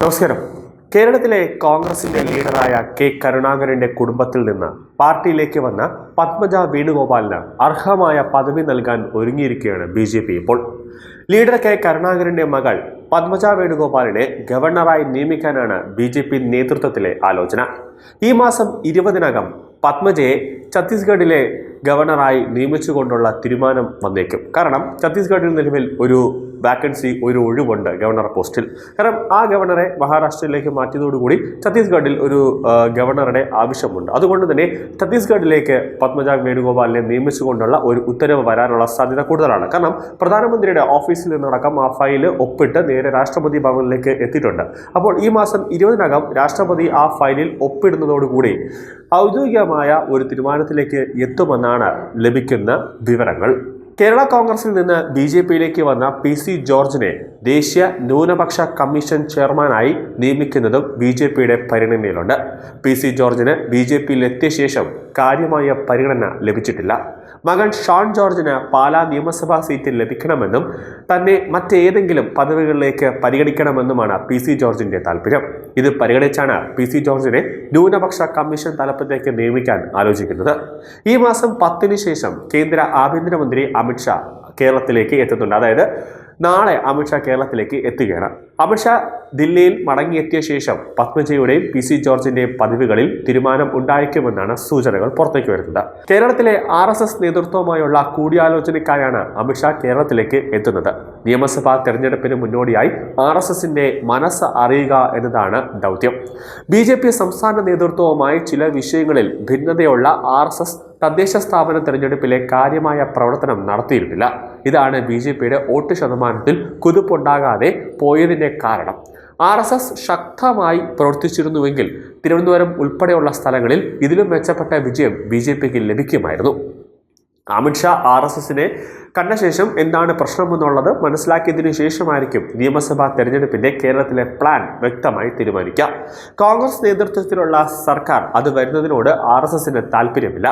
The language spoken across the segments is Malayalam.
നമസ്കാരം. കേരളത്തിലെ കോൺഗ്രസിന്റെ ലീഡറായ കെ കരുണാകരന്റെ കുടുംബത്തിൽ നിന്ന് പാർട്ടിയിലേക്ക് വന്ന പത്മജ വേണുഗോപാലിന് അർഹമായ പദവി നൽകാൻ ഒരുങ്ങിയിരിക്കുകയാണ് ബി ജെ പി ഇപ്പോൾ. ലീഡർ കെ കരുണാകരന്റെ മകൾ പത്മജ വേണുഗോപാലിനെ ഗവർണറായി നിയമിക്കാനാണ് ബി ജെ പി നേതൃത്വത്തിലെ ആലോചന. ഈ മാസം ഇരുപതിനകം പത്മജയെ ഛത്തീസ്ഗഡിലെ ഗവർണറായി നിയമിച്ചുകൊണ്ടുള്ള തീരുമാനം വന്നേക്കും. കാരണം ഛത്തീസ്ഗഡിൽ നിലവിൽ ഒരു വാക്കൻസി ഒരു ഒഴിവുണ്ട് ഗവർണർ പോസ്റ്റിൽ കാരണം ആ ഗവർണറെ മഹാരാഷ്ട്രയിലേക്ക് മാറ്റിയതോടുകൂടി ഛത്തീസ്ഗഡിൽ ഒരു ഗവർണറുടെ ആവശ്യമുണ്ട്. അതുകൊണ്ട് തന്നെ ഛത്തീസ്ഗഡിലേക്ക് പത്മജ വേണുഗോപാലിനെ നിയമിച്ചുകൊണ്ടുള്ള ഒരു ഉത്തരവ് വരാനുള്ള സാധ്യത കൂടുതലാണ്. കാരണം പ്രധാനമന്ത്രിയുടെ ഓഫീസിൽ നിന്നടക്കം ആ ഫയൽ ഒപ്പിട്ട് നേരെ രാഷ്ട്രപതി ഭവനിലേക്ക് എത്തിയിട്ടുണ്ട്. അപ്പോൾ ഈ മാസം ഇരുപതിനകം രാഷ്ട്രപതി ആ ഫയലിൽ ഒപ്പിടുന്നതോടുകൂടി ഔദ്യോഗികമായ ഒരു തീരുമാനത്തിലേക്ക് എത്തുമെന്നാണ് ലഭിക്കുന്ന വിവരങ്ങൾ. കേരള കോൺഗ്രസിൽ നിന്ന് ബി ജെ പിയിലേക്ക് വന്ന പി സി ജോർജിനെ ദേശീയ ന്യൂനപക്ഷ കമ്മീഷൻ ചെയർമാനായി നിയമിക്കുന്നതും ബി ജെ പിയുടെ പരിഗണനയിലുണ്ട് പി സി ജോർജിന് ബി ജെ പിയിൽ എത്തിയ ശേഷം കാര്യമായ പരിഗണന ലഭിച്ചിട്ടില്ല. മകൻ ഷോൺ ജോർജിന് പാലാ നിയമസഭാ സീറ്റ് ലഭിക്കണമെന്നും തന്നെ മറ്റേതെങ്കിലും പദവികളിലേക്ക് പരിഗണിക്കണമെന്നുമാണ് പി സി ജോർജിന്റെ താല്പര്യം. ഇത് പരിഗണിച്ചാണ് പി സി ജോർജിനെ ന്യൂനപക്ഷ കമ്മീഷൻ തലപ്പത്തേക്ക് നിയമിക്കാൻ ആലോചിക്കുന്നത്. ഈ മാസം പത്തിന് ശേഷം കേന്ദ്ര ആഭ്യന്തരമന്ത്രി അമിത്ഷാ കേരളത്തിലേക്ക് എത്തുന്നുണ്ട്. അതായത് നാളെ അമിത്ഷാ കേരളത്തിലേക്ക് എത്തുകയാണ്. അമിത്ഷാ ദില്ലിയിൽ മടങ്ങിയെത്തിയ ശേഷം പത്മജയുടെയും പി സി ജോർജിന്റെയും പദവികളിൽ തീരുമാനം ഉണ്ടായേക്കുമെന്നാണ് സൂചനകൾ പുറത്തേക്ക് വരുന്നത്. കേരളത്തിലെ ആർ എസ് എസ് നേതൃത്വവുമായുള്ള കൂടിയാലോചനയ്ക്കായാണ് അമിത്ഷാ കേരളത്തിലേക്ക് എത്തുന്നത്. നിയമസഭാ തെരഞ്ഞെടുപ്പിന് മുന്നോടിയായി ആർ എസ് എസിന്റെ മനസ്സ് അറിയുക എന്നതാണ് ദൗത്യം. ബി ജെ പി സംസ്ഥാന നേതൃത്വവുമായി ചില വിഷയങ്ങളിൽ ഭിന്നതയുള്ള ആർ എസ് എസ് തദ്ദേശ സ്ഥാപന തെരഞ്ഞെടുപ്പിലെ കാര്യമായ പ്രവർത്തനം നടത്തിയിരുന്നില്ല. ഇതാണ് ബി ജെ പിയുടെ വോട്ട് ശതമാനത്തിൽ കുതിപ്പുണ്ടാകാതെ പോയതിന്റെ കാരണം. ആർ എസ് എസ് ശക്തമായി പ്രവർത്തിച്ചിരുന്നുവെങ്കിൽ തിരുവനന്തപുരം ഉൾപ്പെടെയുള്ള സ്ഥലങ്ങളിൽ ഇതിലും മെച്ചപ്പെട്ട വിജയം ബി ജെ പിക്ക് ലഭിക്കുമായിരുന്നു. അമിത്ഷാ ആർ എസ് എസിനെ കണ്ട ശേഷം എന്താണ് പ്രശ്നമെന്നുള്ളത് മനസ്സിലാക്കിയതിനു ശേഷമായിരിക്കും നിയമസഭാ തെരഞ്ഞെടുപ്പിന്റെ കേരളത്തിലെ പ്ലാൻ വ്യക്തമായി തീരുമാനിക്കുക. കോൺഗ്രസ് നേതൃത്വത്തിലുള്ള സർക്കാർ അത് വരുന്നതിനോട് ആർ എസ് എസിന് താല്പര്യമില്ല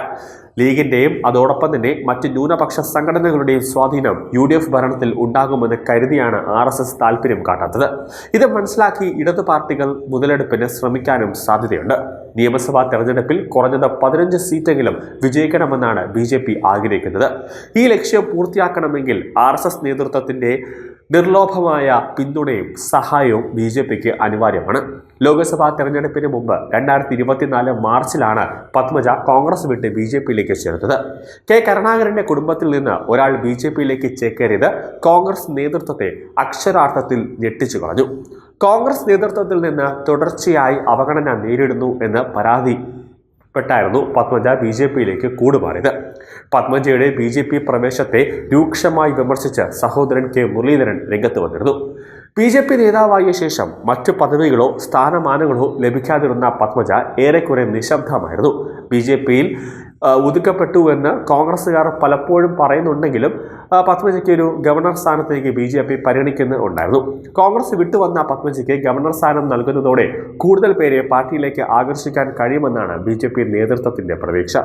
ലീഗിന്റെയും അതോടൊപ്പം തന്നെ മറ്റ് ന്യൂനപക്ഷ സംഘടനകളുടെയും സ്വാധീനം യു ഡി എഫ് ഭരണത്തിൽ ഉണ്ടാകുമെന്ന് കരുതിയാണ് ആർ എസ് എസ് താല്പര്യം കാട്ടാത്തത്. ഇത് മനസ്സിലാക്കി ഇടതു പാർട്ടികൾ മുതലെടുപ്പിന് ശ്രമിക്കാനും സാധ്യതയുണ്ട്. നിയമസഭാ തെരഞ്ഞെടുപ്പിൽ കുറഞ്ഞത് പതിനഞ്ച് സീറ്റെങ്കിലും വിജയിക്കണമെന്നാണ് ബി ജെ പി ആഗ്രഹിക്കുന്നത്. ഈ ലക്ഷ്യം പൂർത്തിയാക്കണമെങ്കിൽ ആർ എസ് എസ് നേതൃത്വത്തിന്റെ നിർലോഭമായ പിന്തുണയും സഹായവും ബി ജെ പിക്ക് അനിവാര്യമാണ്. ലോക്സഭാ തെരഞ്ഞെടുപ്പിന് മുമ്പ് രണ്ടായിരത്തി ഇരുപത്തിനാല് മാർച്ചിലാണ് പത്മജ കോൺഗ്രസ് വിട്ട് ബി ജെ പിയിലേക്ക് ചേർത്തത് കെ കരുണാകരന്റെ കുടുംബത്തിൽ നിന്ന് ഒരാൾ ബി ജെ പിയിലേക്ക് ചേക്കേറിയത് കോൺഗ്രസ് നേതൃത്വത്തെ അക്ഷരാർത്ഥത്തിൽ ഞെട്ടിച്ചു കളഞ്ഞു. കോൺഗ്രസ് നേതൃത്വത്തിൽ നിന്ന് തുടർച്ചയായി അവഗണന നേരിടുന്നു എന്ന് പരാതി പെട്ടായിരുന്നു പത്മജ ബി ജെ പിയിലേക്ക് കൂടുമാറിയത്. പത്മജയുടെ ബി ജെ പി പ്രവേശത്തെ രൂക്ഷമായി വിമർശിച്ച് സഹോദരൻ കെ മുരളീധരൻ രംഗത്ത് വന്നിരുന്നു. ബി ജെ പി നേതാവായ ശേഷം മറ്റു പദവികളോ സ്ഥാനമാനങ്ങളോ ലഭിക്കാതിരുന്ന പത്മജ ഏറെക്കുറെ നിശബ്ദമായിരുന്നു. ബി ജെ പിയിൽ ഒതുക്കപ്പെട്ടു എന്ന് കോൺഗ്രസ്സുകാർ പലപ്പോഴും പറയുന്നുണ്ടെങ്കിലും പത്മജയ്ക്ക് ഒരു ഗവർണർ സ്ഥാനത്തേക്ക് ബി ജെ പി പരിഗണിക്കുന്നുണ്ടായിരുന്നു കോൺഗ്രസ് വിട്ടുവന്ന പത്മജയ്ക്ക് ഗവർണർ സ്ഥാനം നൽകുന്നതോടെ കൂടുതൽ പേരെ പാർട്ടിയിലേക്ക് ആകർഷിക്കാൻ കഴിയുമെന്നാണ് ബി നേതൃത്വത്തിന്റെ പ്രതീക്ഷ.